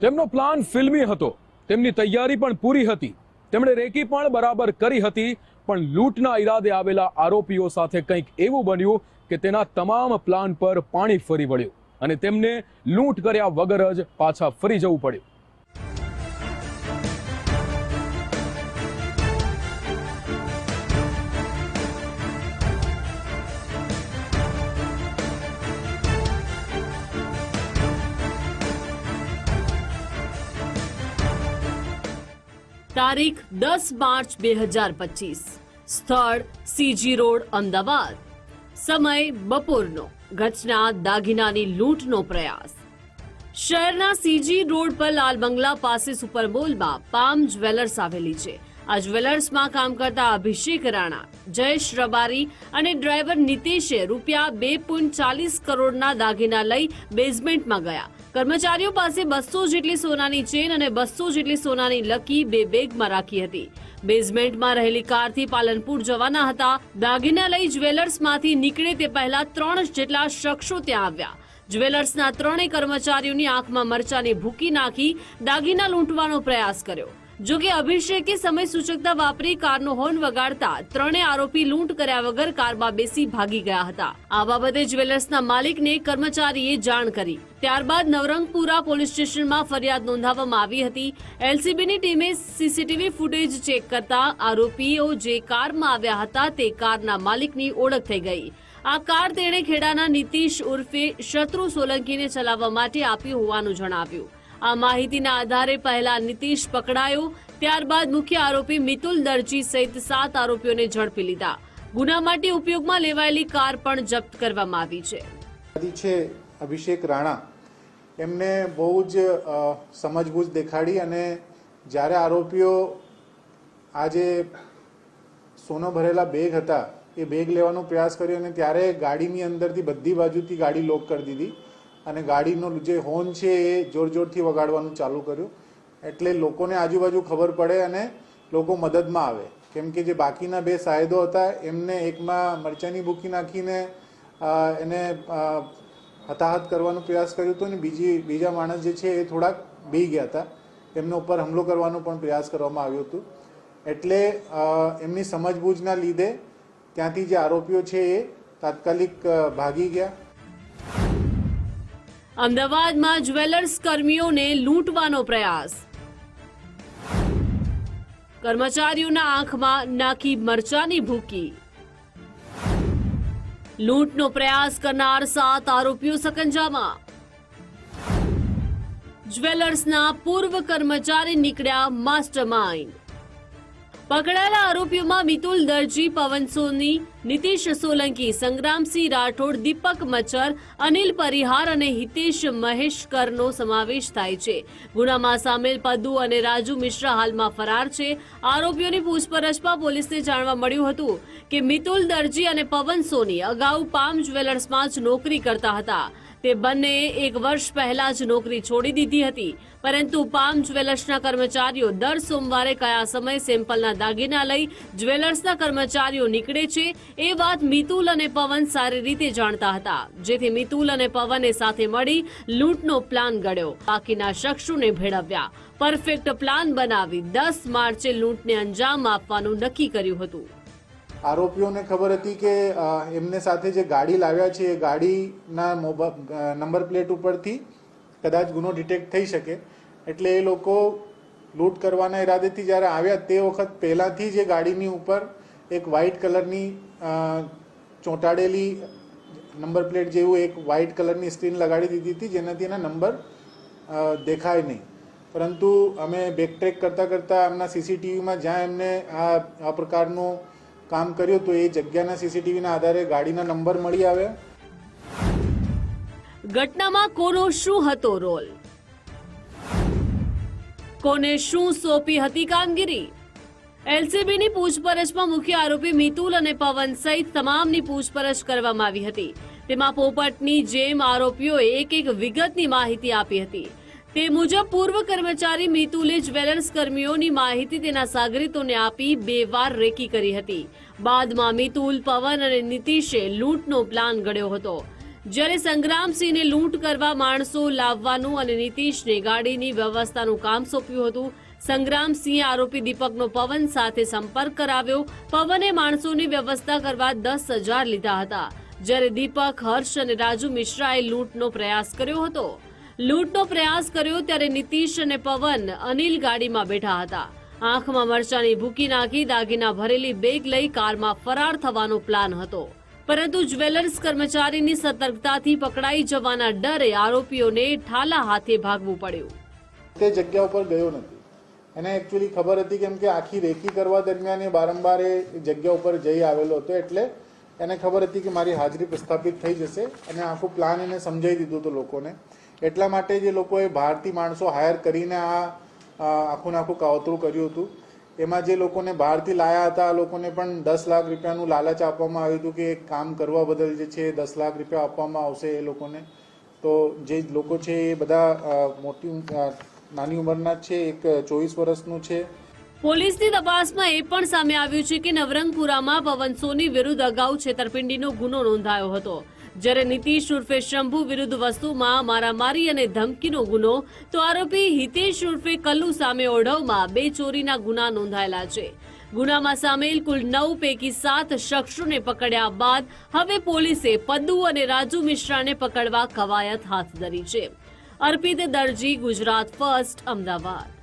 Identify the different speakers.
Speaker 1: તેમનો પ્લાન ફિલ્મી હતો. તેમની તૈયારી પણ પૂરી હતી. તેમણે રેકી પણ બરાબર કરી હતી, પણ લૂંટના ઈરાદે આવેલા આરોપીઓ સાથે કંઈક એવું બન્યું કે તેના તમામ પ્લાન પર પાણી ફરી વળ્યું અને તેમને લૂંટ કર્યા વગર જ પાછા ફરી જવું પડ્યું.
Speaker 2: તારીખ દસ માર્ચ બે હજાર પચીસ. સ્થળ સીજી રોડ, અમદાવાદ. સમય બપોરનો. ઘટના દાગીનાની લૂંટનો પ્રયાસ. શહેરના સીજી રોડ પર લાલ બંગલા પાસે સુપર મોલમાં પામ જ્વેલર્સ આવેલી છે. આ જ્વેલર્સમાં કામ કરતા અભિષેક રાણા, જયેશ રબારી અને ડ્રાઈવર નીતિશે રૂપિયા બે પોઈન્ટ ચાલીસ કરોડના દાગીના લઈ બેઝમેન્ટમાં ગયા. કર્મચારીઓ પાસે બસો જેટલી સોનાની ચેન અને બસો જેટલી સોનાની લકી બે બેગમાં રાખી હતી. બેઝમેન્ટમાં રહેલી કારથી પાલનપુર જવાના હતા. દાગીના લઈ જ્વેલર્સમાંથી નીકળે તે પહેલા ત્રણ જેટલા શખ્સો ત્યાં આવ્યા. જ્વેલર્સના ત્રણેય કર્મચારીઓની આંખમાં મરચાની ભૂકી નાખી દાગીના લૂંટવાનો પ્રયાસ કર્યો. જો કે અભિષેકે સમય સૂચકતા વાપરી કારનો હોર્ન વગાડતા ત્રણે આરોપી લૂંટ કર્યા વગર કારમાં બેસી ભાગી ગયા હતા. આ બાબતે જ્વેલર્સના માલિકને કર્મચારીએ જાણ કરી. ત્યારબાદ નવરંગપુરા પોલીસ સ્ટેશનમાં ફરિયાદ નોંધાવવામાં આવી હતી. એલસીબીની ટીમે સીસીટીવી ફૂટેજ ચેક કરતા આરોપીઓ જે કારમાં આવ્યા હતા તે કારના માલિકની ઓળખ થઈ ગઈ. આ કાર તેણે ખેડાના નીતિશ ઉર્ફે શત્રુ સોલંકીને ચલાવવા માટે આપી હોવાનું જણાવ્યું. આ માહિતીના આધારે પહેલા નીતિશ પકડાયો, ત્યારબાદ મુખ્ય આરોપી મિતુલ દરજી સહિત સાત આરોપીઓને ઝડપી લીધા. ગુના માટે ઉપયોગમાં લેવાયેલી કાર પણ જપ્ત કરવામાં આવી છે.
Speaker 3: અભિષેક રાણા. એમને બહુ જ સમજબૂજ દેખાડી અને જ્યારે આરોપીઓ આજે સોનો ભરેલા બેગ હતા, એ બેગ લેવાનો પ્રયાસ કર્યો અને ત્યારે ગાડીની અંદરથી બધી બાજુથી ગાડી લોક કરી દીધી. અને ગાડીનો જે હોર્ન છે એ જોર જોરથી વગાડવાનું ચાલુ કર્યું. એટલે લોકોને આજુબાજુ ખબર પડે અને લોકો મદદમાં આવે. કેમ કે જે બાકીના બે સાહેદો હતા, એમને એકમાં મરચાની ભૂકી નાખીને એને હતાહત કરવાનો પ્રયાસ કર્યો હતો અને બીજી, બીજા માણસ જે છે એ થોડાક બી ગયા હતા. એમના ઉપર હુમલો કરવાનો પણ પ્રયાસ કરવામાં આવ્યો હતો. એટલે એમની સમજબૂજના લીધે ત્યાંથી જે આરોપીઓ છે એ તાત્કાલિક ભાગી ગયા.
Speaker 2: અમદાવાદમાં જ્વેલર્સ કર્મીઓને લૂંટવાનો પ્રયાસ. કર્મચારીઓના આંખમાં નાખી મરચાની ભૂકી. લૂંટનો પ્રયાસ કરનાર સાત આરોપીઓ સકંજામાં. જ્વેલર્સના પૂર્વ કર્મચારી નીકળ્યા માસ્ટરમાઇન્ડ. પકડાયેલા આરોપીઓમાં મિતુલ દરજી, પવન સોની, નીતિશ સોલંકી, સંગ્રામસિંહ રાઠોડ, દીપક મચર અનિલ પરિહાર અને હિતેશ મહેશકરનો સમાવેશ થાય છે. ગુનામાં સામેલ પદુ અને રાજુ મિશ્રા હાલમાં ફરાર છે. આરોપીઓની પૂછપરછમાં પોલીસને જાણવા મળ્યું હતું કે મિતુલ દરજી અને પવન સોની અગાઉ પામ જ્વેલર્સમાં જ નોકરી કરતા હતા. તે બંનેએ એક વર્ષ પહેલા જ નોકરી છોડી દીધી હતી. પરંતુ પામ જ્વેલર્સના કર્મચારીઓ દર સોમવારે કયા સમય સેમ્પલના દાગીના લઈ જ્વેલર્સના કર્મચારીઓ નીકળે છે, એ વાત મિતુલ અને પવન સારી રીતે જાણતા હતા. જેથી મિતુલ અને પવને સાથે મળી લૂંટનો પ્લાન ઘડ્યો બાકીના શખ્સોને ભેળવ્યા. પરફેક્ટ પ્લાન બનાવી દસ માર્ચે લૂંટને અંજામ આપવાનું નક્કી કર્યું હતું.
Speaker 3: આરોપીઓને ખબર હતી કે એમને સાથે જે ગાડી લાવ્યા છે, એ ગાડીના મોબા નંબર પ્લેટ ઉપરથી કદાચ ગુનો ડિટેક્ટ થઈ શકે. એટલે એ લોકો લૂંટ કરવાના ઈરાદેથી જ્યારે આવ્યા તે વખત પહેલાંથી જ એ ગાડીની ઉપર એક વ્હાઇટ કલરની ચોંટાડેલી નંબર પ્લેટ જેવું એક વ્હાઇટ કલરની સ્ક્રીન લગાડી દીધી હતી, જેનાથી એના નંબર દેખાય નહીં. પરંતુ અમે બેકટ્રેક કરતાં કરતાં એમના સીસીટીવીમાં જ્યાં એમને આ આ પ્રકારનું કામ કર્યું તો એ જગ્યાના સીસીટીવીના આધારે ગાડીના નંબર મળી આવ્યા.
Speaker 2: ઘટનામાં કોનો શું હતો રોલ? કોને શું સોંપી હતી કામગીરી? એલસીબીની પૂછપરછમાં મુખ્ય આરોપી મિતુલ અને પવન સહિત તમામની પૂછપરછ કરવામાં આવી હતી. તેમાં પોપટની જેમ આરોપીઓએ એક એક વિગતની માહિતી આપી હતી. તે મુજબ પૂર્વ કર્મચારી મિતુલે જ્વેલર્સ કર્મીઓની માહિતી તેના સાગરીતોને આપી બે વાર રેકી કરી હતી. બાદમાં મિતુલ, પવન અને નીતિશે લૂંટનો પ્લાન ઘડ્યો હતો. જ્યારે સંગ્રામસિંહને લૂંટ કરવા માણસો લાવવાનું અને નીતિશને ગાડીની વ્યવસ્થાનું કામ સોંપ્યું હતું, સંગ્રામસિંહે આરોપી દીપકનો પવન સાથે સંપર્ક કરાવ્યો. પવને માણસોની વ્યવસ્થા કરવા દસ હજાર લીધા હતા. જ્યારે દીપક, હર્ષ અને રાજુ મિશ્રાએ લૂંટનો પ્રયાસ કર્યો હતો. લૂંટનો પ્રયાસ કર્યો ત્યારે નીતિશ અને પવન અનિલ ગાડીમાં બેઠા હતા. આંખમાં મરચાની ભૂકી નાખી દાગીના ભરેલી બેગ લઈ કારમાં ફરાર થવાનો પ્લાન હતો. પરંતુ જ્વેલર્સ કર્મચારીની સતર્કતાથી પકડાઈ જવાના ડરે આરોપીઓને ઠાલા હાથે ભાગવું પડ્યું.
Speaker 3: તે જગ્યા ઉપર ગયો નથી. એને એકચ્યુઅલી ખબર હતી કેમ કે આખી રેકી કરવા દરમિયાન એ વારંવાર એ જગ્યા ઉપર જઈ આવેલો હતો એટલે એને ખબર હતી કે મારી હાજરી પ્રસ્થાપિત થઈ જશે અને આખું પ્લાન એને સમજાવી દીધું હતું લોકોને. એટલા માટે જે લોકોએ ભારતીય માણસો હાયર કરીને આ આખું આખું કાવતરું કર્યું હતું. એમાં જે લોકોને બહારથી લાયા હતા, આ લોકોને પણ દસ લાખ રૂપિયાનું લાલચ આપવામાં આવ્યું હતું કે એક કામ કરવા બદલ જે છે દસ લાખ રૂપિયા આપવામાં આવશે એ લોકોને. તો જે લોકો છે એ બધા મોટી નાની ઉંમરના છે, એક ચોવીસ વર્ષનું છે.
Speaker 2: પોલીસની તપાસમાં એ પણ સામે આવ્યું છે કે નવરંગપુરામાં પવન સોની વિરુદ્ધ અગાઉ છેતરપિંડીનો ગુનો નોંધાયો હતો. જ્યારે નીતિશ ઉર્ફે શંભુ વિરુદ્ધ વસ્તુમાં મારામારી અને ધમકીનો ગુનો, તો આરોપી હિતેશ ઉર્ફે કલ્લુ સામે ઓઢવમાં બે ચોરીના ગુના નોંધાયેલા છે. ગુનામાં સામેલ કુલ નવ પૈકી સાત શખ્સોને પકડ્યા બાદ હવે પોલીસે પદ્દુ અને રાજુ મિશ્રાને પકડવા કવાયત હાથ ધરી છે. અર્પિત દરજી, ગુજરાત ફર્સ્ટ, અમદાવાદ.